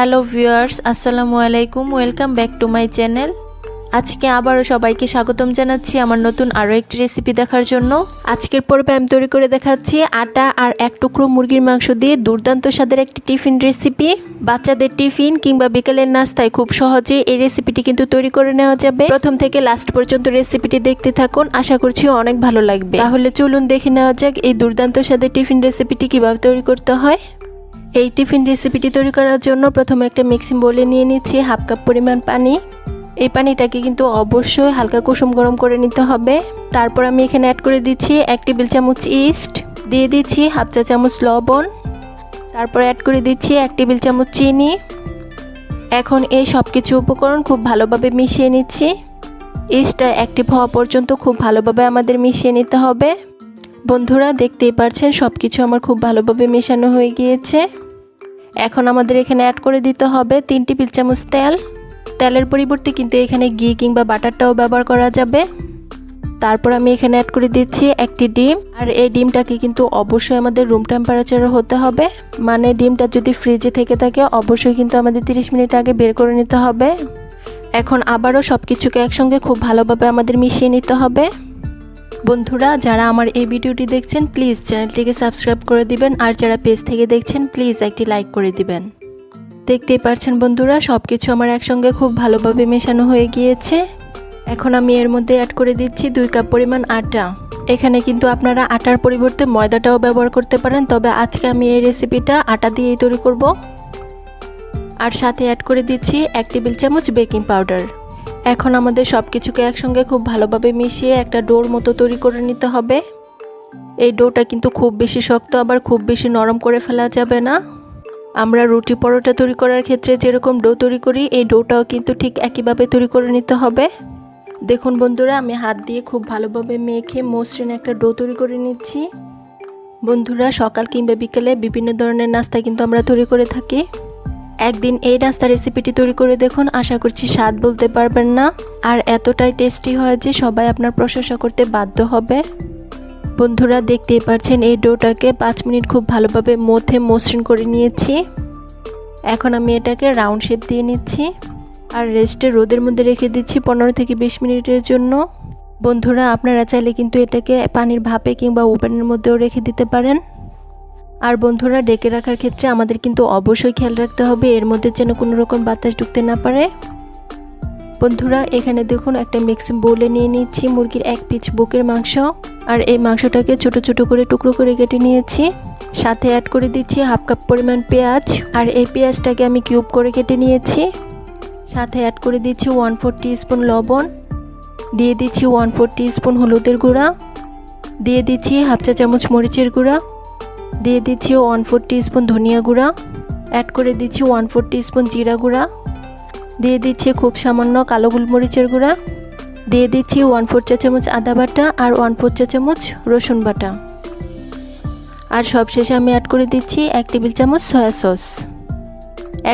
Hello viewers আসসালামু আলাইকুম welcome back to my channel আজকে আবারও সবাইকে স্বাগতম জানাচ্ছি আমার নতুন আরও একটি রেসিপি দেখার জন্য। আজকের পর্বে আমি তৈরি করে দেখাচ্ছি আটা আর এক টুকরো মুরগির মাংস দিয়ে দুর্দান্ত স্বাদের একটি টিফিন রেসিপি বাচ্চাদের টিফিন কিংবা বিকেলের নাস্তায় খুব সহজে এই রেসিপিটি কিন্তু তৈরি করে নেওয়া যাবে। প্রথম থেকে লাস্ট পর্যন্ত রেসিপিটি দেখতে থাকুন, আশা করছি অনেক ভালো লাগবে। তাহলে চলুন দেখে নেওয়া যাক এই দুর্দান্ত স্বাদের টিফিন রেসিপিটি কীভাবে তৈরি করতে হয়। এই টিফিন রেসিপিটি তৈরি করার জন্য প্রথমে একটা মিক্সিং বলে নিয়ে নিচ্ছি হাফ কাপ পরিমাণ পানি। এই পানিটাকে কিন্তু অবশ্যই হালকা কুসুম গরম করে নিতে হবে। তারপর আমি এখানে অ্যাড করে দিচ্ছি এক টেবিল চামচ ইস্ট দিয়ে দিচ্ছি হাফ চা চামচ লবণ। তারপর অ্যাড করে দিচ্ছি এক টেবিল চামচ চিনি। এখন এই সব কিছু উপকরণ খুব ভালোভাবে মিশিয়ে নিচ্ছি। ইস্টটা অ্যাক্টিভ হওয়া পর্যন্ত খুব ভালোভাবে আমাদের মিশিয়ে নিতে হবে। বন্ধুরা দেখতেই পারছেন সব কিছু আমার খুব ভালোভাবে মেশানো হয়ে গিয়েছে। এখন আমাদের এখানে অ্যাড করে দিতে হবে তিন টেবিল চামচ তেল। তেলের পরিবর্তে কিন্তু এখানে ঘি কিংবা বাটারটাও ব্যবহার করা যাবে। তারপর আমি এখানে অ্যাড করে দিচ্ছি একটি ডিম। আর এই ডিমটাকে কিন্তু অবশ্যই আমাদের রুম টেম্পারেচারে হতে হবে। মানে ডিমটা যদি ফ্রিজে থেকে থাকে, অবশ্যই কিন্তু আমাদের 30 মিনিট আগে বের করে নিতে হবে। এখন আবারও সব কিছুকে একসঙ্গে খুব ভালোভাবে আমাদের মিশিয়ে নিতে হবে। বন্ধুরা, যারা আমার এই ভিডিওটি দেখছেন প্লিজ চ্যানেলটিকে সাবস্ক্রাইব করে দিবেন আর যারা পেজ থেকে দেখছেন প্লিজ একটি লাইক করে দিবেন। দেখতেই পারছেন বন্ধুরা সব কিছু আমার একসঙ্গে খুব ভালোভাবে মেশানো হয়ে গিয়েছে। এখন আমি এর মধ্যে অ্যাড করে দিচ্ছি দুই কাপ পরিমাণ আটা। এখানে কিন্তু আপনারা আটার পরিবর্তে ময়দাটাও ব্যবহার করতে পারেন, তবে আজকে আমি এই রেসিপিটা আটা দিয়েই তৈরি করব। আর সাথে অ্যাড করে দিচ্ছি এক টেবিল চামচ বেকিং পাউডার এখন আমাদের সব কিছুকে একসঙ্গে খুব ভালোভাবে মিশিয়ে একটা ডোর মতো তৈরি করে নিতে হবে। এই ডোটা কিন্তু খুব বেশি শক্ত, আবার খুব বেশি নরম করে ফেলা যাবে না। আমরা রুটি পরোটা তৈরি করার ক্ষেত্রে যেরকম ডো তৈরি করি, এই ডোটাও কিন্তু ঠিক একইভাবে তৈরি করে নিতে হবে। দেখুন বন্ধুরা, আমি হাত দিয়ে খুব ভালোভাবে মেখে মসৃণ একটা ডো তৈরি করে নিচ্ছি। বন্ধুরা, সকাল কিংবা বিকেলে বিভিন্ন ধরনের নাস্তা কিন্তু আমরা তৈরি করে থাকি। একদিন এই নাস্তা রেসিপিটি তৈরি করে দেখুন, আশা করছি স্বাদ বলতে পারবেন না। আর এতটাই টেস্টি হয় যে সবাই আপনার প্রশংসা করতে বাধ্য হবে। বন্ধুরা, দেখতেই পাচ্ছেন এই ডোটাকে পাঁচ মিনিট খুব ভালোভাবে মধ্যে মসৃণ করে নিয়েছি। এখন আমি এটাকে রাউন্ড শেপ দিয়ে নিচ্ছি। আর রেস্টে রোদের মধ্যে রেখে দিচ্ছি পনেরো থেকে বিশ মিনিটের জন্য। বন্ধুরা, আপনারা চাইলে কিন্তু এটাকে পানির ভাপে কিংবা ওভেনের মধ্যেও রেখে দিতে পারেন। আর বন্ধুরা, ডেকে রাখার ক্ষেত্রে আমাদের কিন্তু অবশ্যই খেয়াল রাখতে হবে, এর মধ্যে যেন কোনো রকম বাতাস ঢুকতে না পারে। বন্ধুরা, এখানে দেখুন একটা মিক্সিং বোলে নিয়ে নিচ্ছি, মুরগির এক পিচ বুকের মাংস। আর এই মাংসটাকে ছোট ছোট করে টুকরো করে কেটে নিয়েছি। সাথে অ্যাড করে দিচ্ছি হাফ কাপ পরিমাণ পেঁয়াজ। আর এই পেঁয়াজটাকে আমি কিউব করে কেটে নিয়েছি। সাথে অ্যাড করে দিচ্ছি ওয়ান ফোর স্পুন লবণ। দিয়ে দিচ্ছি ওয়ান ফোর স্পুন হলুদের গুঁড়া। দিয়ে দিচ্ছি হাফ চা চামচ মরিচের গুঁড়া। দিয়ে দিচ্ছি ওয়ান ফোর স্পুন ধনিয়া গুঁড়া অ্যাড করে দিচ্ছি ওয়ান ফোর স্পুন জিরা গুঁড়া, দিয়ে দিচ্ছি খুব সামান্য কালো গোলমরিচের গুঁড়া, দিয়ে দিচ্ছি ওয়ান ফোর চা চামচ আদা বাটা আর ওয়ান ফোর চা চামচ রসুন বাটা। আর সবশেষে আমি অ্যাড করে দিচ্ছি এক টেবিল চামচ সয়া সস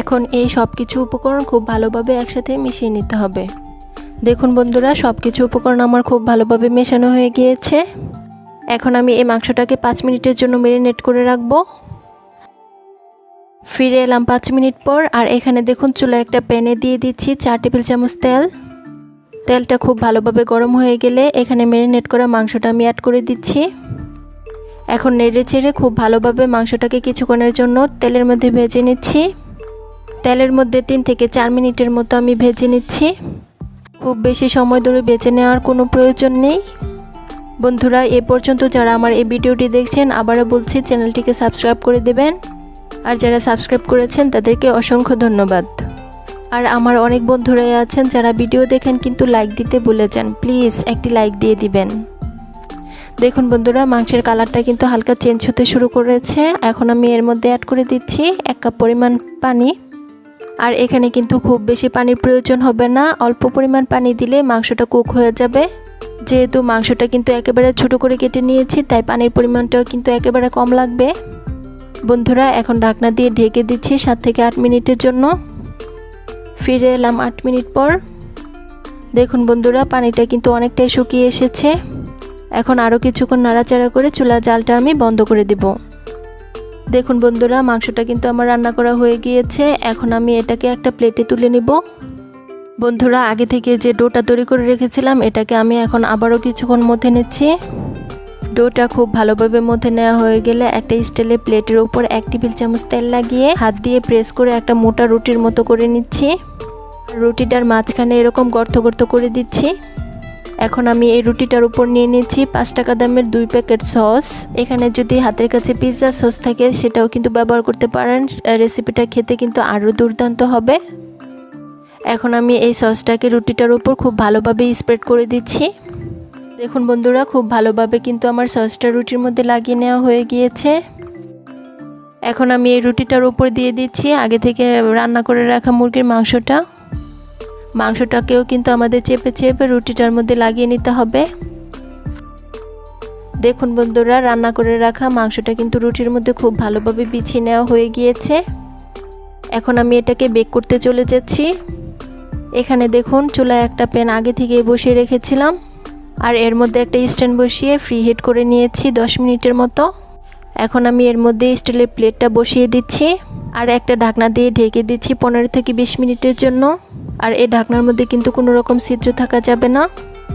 এখন এই সব কিছু উপকরণ খুব ভালোভাবে একসাথে মিশিয়ে নিতে হবে। দেখুন বন্ধুরা সব কিছু উপকরণ আমার খুব ভালোভাবে মেশানো হয়ে গিয়েছে। এখন আমি এই মাংসটাকে পাঁচ মিনিটের জন্য মেরিনেট করে রাখব। ফিরে এলাম পাঁচ মিনিট পর, আর এখানে দেখুন চুলা একটা প্যানে দিয়ে দিচ্ছি চার টেবিল চামচ তেল। তেলটা খুব ভালোভাবে গরম হয়ে গেলে এখানে মেরিনেট করা মাংসটা আমি অ্যাড করে দিচ্ছি। এখন নেড়ে চেড়ে খুব ভালোভাবে মাংসটাকে কিছুক্ষণের জন্য তেলের মধ্যে ভেজে নিচ্ছি। তেলের মধ্যে তিন থেকে চার মিনিটের মতো আমি ভেজে নিচ্ছি। খুব বেশি সময় ধরে বেঁচে নেওয়ার কোনো প্রয়োজন নেই। বন্ধুরা, এ পর্যন্ত যারা আমার এই ভিডিওটি দেখছেন, আবারও বলছি, চ্যানেলটিকে সাবস্ক্রাইব করে দেবেন। আর যারা সাবস্ক্রাইব করেছেন, তাদেরকে অসংখ্য ধন্যবাদ। আর আমার অনেক বন্ধুরাই আছেন, যারা ভিডিও দেখেন কিন্তু লাইক দিতে ভুলে যান, প্লিজ একটি লাইক দিয়ে দিবেন। দেখুন বন্ধুরা, মাংসের কালারটা কিন্তু হালকা চেঞ্জ হতে শুরু করেছে। এখন আমি এর মধ্যে অ্যাড করে দিচ্ছি এক কাপ পরিমাণ পানি। আর এখানে কিন্তু খুব বেশি পানির প্রয়োজন হবে না। অল্প পরিমাণ পানি দিলে মাংসটা কুক হয়ে যাবে। যেহেতু মাংসটা কিন্তু একেবারে ছোট করে কেটে নিয়েছি, তাই পানির পরিমাণটাও কিন্তু একেবারে কম লাগবে। বন্ধুরা, এখন ঢাকনা দিয়ে ঢেকে দিচ্ছি সাত থেকে আট মিনিটের জন্য। ফিরে এলাম আট মিনিট পর। দেখুন বন্ধুরা, পানিটা কিন্তু অনেকটাই শুকিয়ে এসেছে। এখন আরও কিছুক্ষণ নাড়াচাড়া করে চুলা জালটা আমি বন্ধ করে দেব। দেখুন বন্ধুরা, মাংসটা কিন্তু আমার রান্না করা হয়ে গিয়েছে। এখন আমি এটাকে একটা প্লেটে তুলে নিব। বন্ধুরা, আগে থেকে যে ডোটা তৈরি করে রেখেছিলাম, এটাকে আমি এখন আবারও কিছুক্ষণ মধ্যে নিচ্ছি। ডোটা খুব ভালোভাবে মধ্যে নেওয়া হয়ে গেলে একটা স্টিলের প্লেটের উপর এক টেবিল চামচ তেল লাগিয়ে হাত দিয়ে প্রেস করে একটা মোটা রুটির মতো করে নিচ্ছি। রুটিটার মাঝখানে এরকম গর্ত গর্ত করে দিচ্ছি। এখন আমি এই রুটিটার উপর নিয়ে নিচ্ছি পাঁচ টাকা দামের দুই প্যাকেট সস। এখানে যদি হাতের কাছে পিৎজা সস থাকে, সেটাও কিন্তু ব্যবহার করতে পারেন। রেসিপিটা খেতে কিন্তু আরও দুর্দান্ত হবে। এখন আমি এই সসটাকে রুটিটার উপর খুব ভালোভাবে স্প্রেড করে দিচ্ছি। দেখুন বন্ধুরা, খুব ভালোভাবে কিন্তু আমার সসটা রুটির মধ্যে লাগিয়ে নেওয়া হয়ে গিয়েছে। এখন আমি এই রুটিটার উপর দিয়ে দিচ্ছি আগে থেকে রান্না করে রাখা মুরগির মাংসটা। মাংসটাকেও কিন্তু আমাদের চেপে চেপে রুটিটার মধ্যে লাগিয়ে নিতে হবে। দেখুন বন্ধুরা, রান্না করে রাখা মাংসটা কিন্তু রুটির মধ্যে খুব ভালোভাবে বিছিয়ে নেওয়া হয়ে গিয়েছে। এখন আমি এটাকে বেক করতে চলে যাচ্ছি। এখানে দেখুন চুলায় একটা প্যান আগে থেকেই বসিয়ে রেখেছিলাম। আর এর মধ্যে একটা স্ট্যান্ড বসিয়ে ফ্রি হিট করে নিয়েছি দশ মিনিটের মতো। এখন আমি এর মধ্যে স্টিলের প্লেটটা বসিয়ে দিচ্ছি। আর একটা ঢাকনা দিয়ে ঢেকে দিচ্ছি পনেরো থেকে বিশ মিনিটের জন্য। আর এই ঢাকনার মধ্যে কিন্তু কোনো রকম ছিদ্র থাকা যাবে না।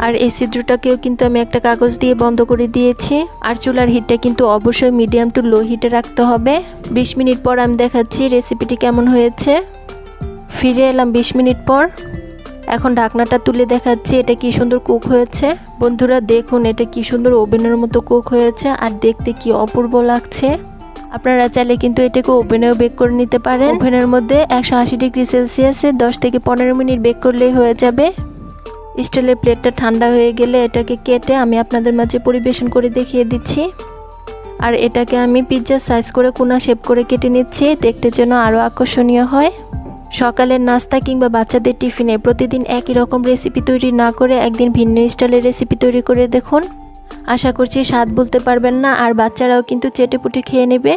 আর এই ছিদ্রটাকেও কিন্তু আমি একটা কাগজ দিয়ে বন্ধ করে দিয়েছি। আর চুলার হিটটা কিন্তু অবশ্যই মিডিয়াম টু লো হিটে রাখতে হবে। বিশ মিনিট পর আমি দেখাচ্ছি রেসিপিটি কেমন হয়েছে। ফিরে এলাম বিশ মিনিট পর। এখন ঢাকনাটা তুলে দেখাচ্ছি, এটা কি সুন্দর কুক হয়েছে। বন্ধুরা দেখুন, এটা কি সুন্দর ওভেনের মতো কুক হয়েছে, আর দেখতে কি অপূর্ব লাগছে। আপনারা চাইলে কিন্তু এটাকে ওভেনেও বেক করে নিতে পারেন। ওভেনের মধ্যে একশো আশি ডিগ্রি সেলসিয়াসে দশ থেকে পনেরো মিনিট বেক করলেই হয়ে যাবে। স্টিলের প্লেটটা ঠান্ডা হয়ে গেলে এটাকে কেটে আমি আপনাদের মাঝে পরিবেশন করে দেখিয়ে দিচ্ছি। আর এটাকে আমি পিৎজার সাইজ করে কোনা শেপ করে কেটে নিচ্ছি, দেখতে যেন আরও আকর্ষণীয় হয়। সকালের নাস্তা কিংবা বাচ্চাদের টিফিনে প্রতিদিন একই রকম রেসিপি তৈরি না করে একদিন ভিন্ন স্টাইলের রেসিপি তৈরি করে দেখুন। আশা করছি স্বাদ বলতে পারবেন না, আর বাচ্চারাও কিন্তু চেটেপুটে খেয়ে নেবে।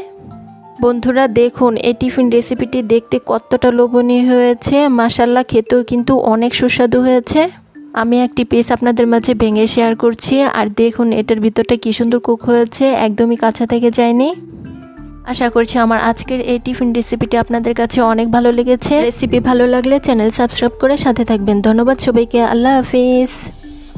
বন্ধুরা, দেখুন, এই টিফিন রেসিপিটি দেখতে কতটা লোভনীয় হয়েছে। মাসাল্লা খেতেও কিন্তু অনেক সুস্বাদু হয়েছে। আমি একটি পিস আপনাদের মাঝে ভেঙে শেয়ার করছি, আর দেখুন, এটার ভিতরটা কি সুন্দর কুক হয়েছে, একদমই কাছা থেকে যায়নি। আশা করছি আমার আজকের এই টিফিন রেসিপিটি আপনাদের কাছে অনেক ভালো লেগেছে। রেসিপি ভালো লাগলে চ্যানেল সাবস্ক্রাইব করে সাথে থাকবেন। ধন্যবাদ সবাইকে। আল্লাহ হাফিজ।